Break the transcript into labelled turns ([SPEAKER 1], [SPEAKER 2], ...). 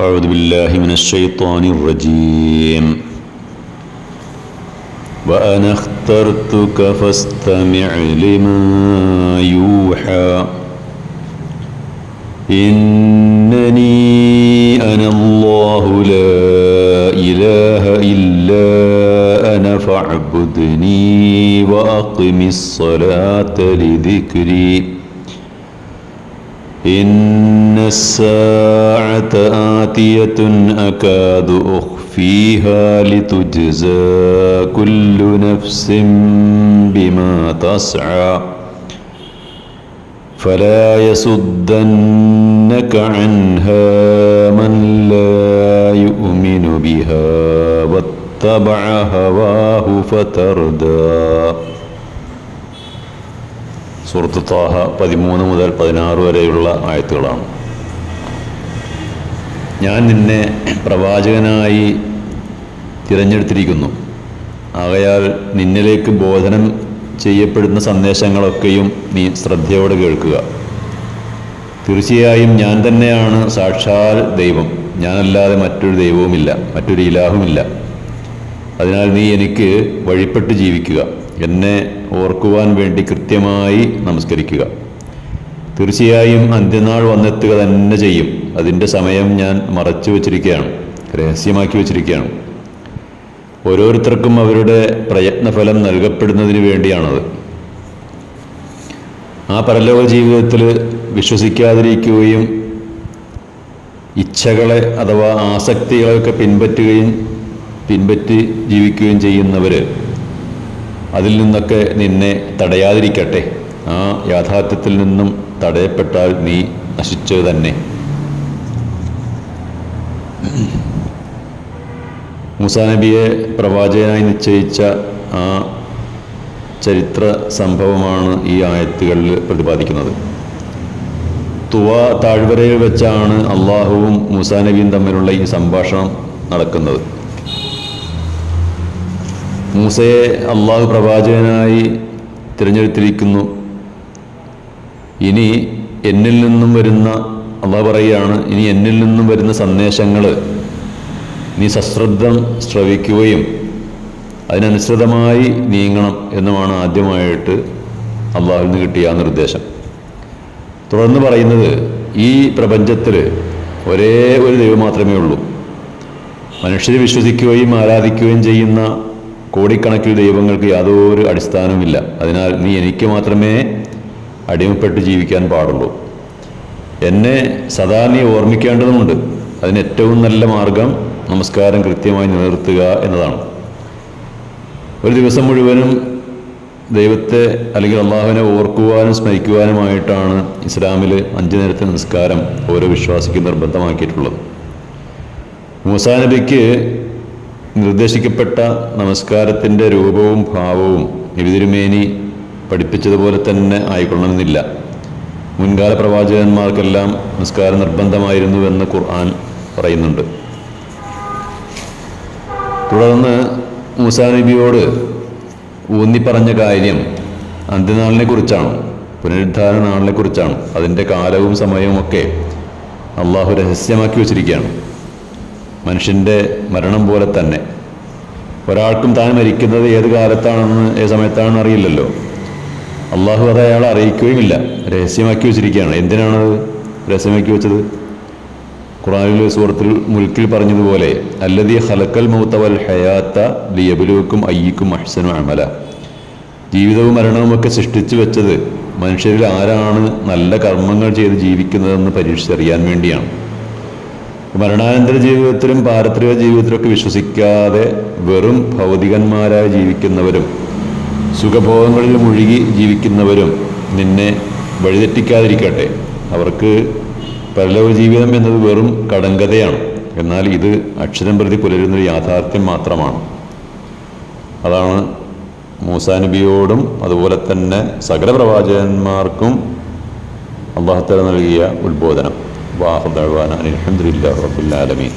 [SPEAKER 1] أعوذ بالله من الشيطان الرجيم. وأنا اخترتك فاستمع لما يوحى. إنني أنا الله لا إله إلا أنا فاعبدني وأقم الصلاة لذكري. الساعة آتية أكاد أخفيها لتجزى كل نفس بما تسعى فلا يصدنك عنها من لا يؤمن بها واتبع هواه فتردى സൂറത്ത് താഹ പതിമൂന്ന് മുതൽ പതിനാറ് വരെയുള്ള ആയത്തുകളാണ് ഞാൻ നിന്നെ പ്രവാചകനായി തിരഞ്ഞെടുത്തിരിക്കുന്നു. ആകയാൽ നിന്നിലേക്ക് ബോധനം ചെയ്യപ്പെടുന്ന സന്ദേശങ്ങളൊക്കെയും നീ ശ്രദ്ധയോടെ കേൾക്കുക. തീർച്ചയായും ഞാൻ തന്നെയാണ് സാക്ഷാൽ ദൈവം. ഞാനല്ലാതെ മറ്റൊരു ദൈവവുമില്ല മറ്റൊരു ഇലാഹുമില്ല. അതിനാൽ നീ എനിക്ക് വഴിപ്പെട്ട് ജീവിക്കുക. എന്നെ ഓർക്കുവാൻ വേണ്ടി കൃത്യമായി നമസ്കരിക്കുക. തീർച്ചയായും അന്ത്യനാൾ വന്നെത്തുക തന്നെ ചെയ്യും. അതിന്റെ സമയം ഞാൻ മറച്ചു വച്ചിരിക്കുകയാണ്. രഹസ്യമാക്കി വച്ചിരിക്കുകയാണ്. ഓരോരുത്തർക്കും അവരുടെ പ്രയത്നഫലം നൽകപ്പെടുന്നതിന് വേണ്ടിയാണത്. ആ പരലോക ജീവിതത്തിൽ വിശ്വസിക്കാതിരിക്കുകയും ഇച്ഛകളെ അഥവാ ആസക്തികളെയൊക്കെ പിൻപറ്റുകയും പിൻപറ്റി ജീവിക്കുകയും ചെയ്യുന്നവർ അതിൽ നിന്നൊക്കെ നിന്നെ തടയാതിരിക്കട്ടെ. ആ യാഥാർത്ഥ്യത്തിൽ നിന്നും തടയപ്പെട്ടാൽ നീ നശിച്ചത് തന്നെ. മുസാ നബിയെ പ്രവാചകനായി നിശ്ചയിച്ച ആ ചരിത്ര സംഭവമാണ് ഈ ആയത്തുകളിൽ പ്രതിപാദിക്കുന്നത്. തുവ താഴ്വരയിൽ വെച്ചാണ് അള്ളാഹുവും മുസാ നബിയും തമ്മിലുള്ള ഈ സംഭാഷണം നടക്കുന്നത്. മൂസയെ അള്ളാഹു പ്രവാചകനായി തിരഞ്ഞെടുത്തിരിക്കുന്നു. ഇനി എന്നിൽ നിന്നും വരുന്ന അള്ളാഹു പറയുകയാണ് ഇനി എന്നിൽ നിന്നും വരുന്ന സന്ദേശങ്ങൾ നീ സശ്രദ്ധം ശ്രവിക്കുകയും അതിനനുസൃതമായി നീങ്ങണം എന്നുമാണ് ആദ്യമായിട്ട് അള്ളാഹുവിൽ നിന്ന് കിട്ടിയ ആ നിർദ്ദേശം. തുടർന്ന് പറയുന്നത് ഈ പ്രപഞ്ചത്തിൽ ഒരേ ഒരു ദൈവം മാത്രമേ ഉള്ളൂ. മനുഷ്യരെ വിശ്വസിക്കുകയും ആരാധിക്കുകയും ചെയ്യുന്ന കോടിക്കണക്കിന് ദൈവങ്ങൾക്ക് യാതൊരു അടിസ്ഥാനവുമില്ല. അതിനാൽ നീ എനിക്ക് മാത്രമേ അടിമപ്പെട്ട് ജീവിക്കാൻ പാടുള്ളൂ. എന്നെ സദാ നീ ഓർമ്മിക്കേണ്ടതുമുണ്ട് അതിന് ഏറ്റവും നല്ല മാർഗം നമസ്കാരം കൃത്യമായി നിലനിർത്തുക എന്നതാണ്. ഒരു ദിവസം മുഴുവനും ദൈവത്തെ അല്ലെങ്കിൽ അള്ളാഹുവിനെ ഓർക്കുവാനും സ്മരിക്കുവാനുമായിട്ടാണ് ഇസ്ലാമിൽ അഞ്ചു നേരത്തെ നമസ്കാരം ഓരോ വിശ്വാസിക്ക് നിർബന്ധമാക്കിയിട്ടുള്ളത്. മൂസാ നബിക്ക് നിർദ്ദേശിക്കപ്പെട്ട നമസ്കാരത്തിന്റെ രൂപവും ഭാവവും എഴുതിരുമേനി പഠിപ്പിച്ചതുപോലെ തന്നെ ആയിക്കൊള്ളണമെന്നില്ല. മുൻകാല പ്രവാചകന്മാർക്കെല്ലാം നിർബന്ധമായിരുന്നു എന്ന് ഖുർആൻ പറയുന്നുണ്ട്. തുടർന്ന് മൂസാ നബിയോട് ഊന്നിപ്പറഞ്ഞ കാര്യം അന്ത്യനാളിനെ കുറിച്ചാണ് പുനരുദ്ധാരണ നാളിനെ കുറിച്ചാണ് അതിന്റെ കാലവും സമയവും ഒക്കെ അള്ളാഹു രഹസ്യമാക്കി വച്ചിരിക്കുകയാണ്. മനുഷ്യന്റെ മരണം പോലെ തന്നെ. ഒരാൾക്കും താൻ മരിക്കുന്നത് ഏത് കാലത്താണെന്ന് ഏത് സമയത്താണെന്ന് അറിയില്ലല്ലോ. അള്ളാഹു അത് അയാളെ അറിയിക്കുകയുമില്ല. രഹസ്യമാക്കി വെച്ചിരിക്കുകയാണ്. എന്തിനാണത് രഹസ്യമാക്കി വെച്ചത്? ഖുറാനിൽ സൂറത്തിൽ മുൽക്കിൽ പറഞ്ഞതുപോലെ അല്ലതി ഹലക്കൽ മൗത്തവൽ ഹയാത്ത ലിയബിലുവക്കും അയ്യിക്കും അഹ്സനു അമല. ജീവിതവും മരണവും ഒക്കെ സൃഷ്ടിച്ചു വെച്ചത് മനുഷ്യരിൽ ആരാണ് നല്ല കർമ്മങ്ങൾ ചെയ്ത് ജീവിക്കുന്നതെന്ന് പരീക്ഷിച്ചറിയാൻ വേണ്ടിയാണ്. മരണാനന്തര ജീവിതത്തിലും പാരത്രിക ജീവിതത്തിലൊക്കെ വിശ്വസിക്കാതെ വെറും ഭൗതികന്മാരായി ജീവിക്കുന്നവരും സുഖഭോഗങ്ങളിൽ മുഴുകി ജീവിക്കുന്നവരും നിന്നെ വഴിതെറ്റിക്കാതിരിക്കട്ടെ. അവർക്ക് പരലോക ജീവിതം എന്നത് വെറും കടങ്കഥയാണ്. എന്നാൽ ഇത് അക്ഷരം പ്രതി പുലരുന്നൊരു യാഥാർത്ഥ്യം മാത്രമാണ്. അതാണ് മൂസാനബിയോടും അതുപോലെ തന്നെ സകല പ്രവാചകന്മാർക്കും അള്ളാഹുത്തല നൽകിയ ഉത്ബോധനം. വാഹുദാൻ അലഹദില്ല റബുല്ലാലമീൻ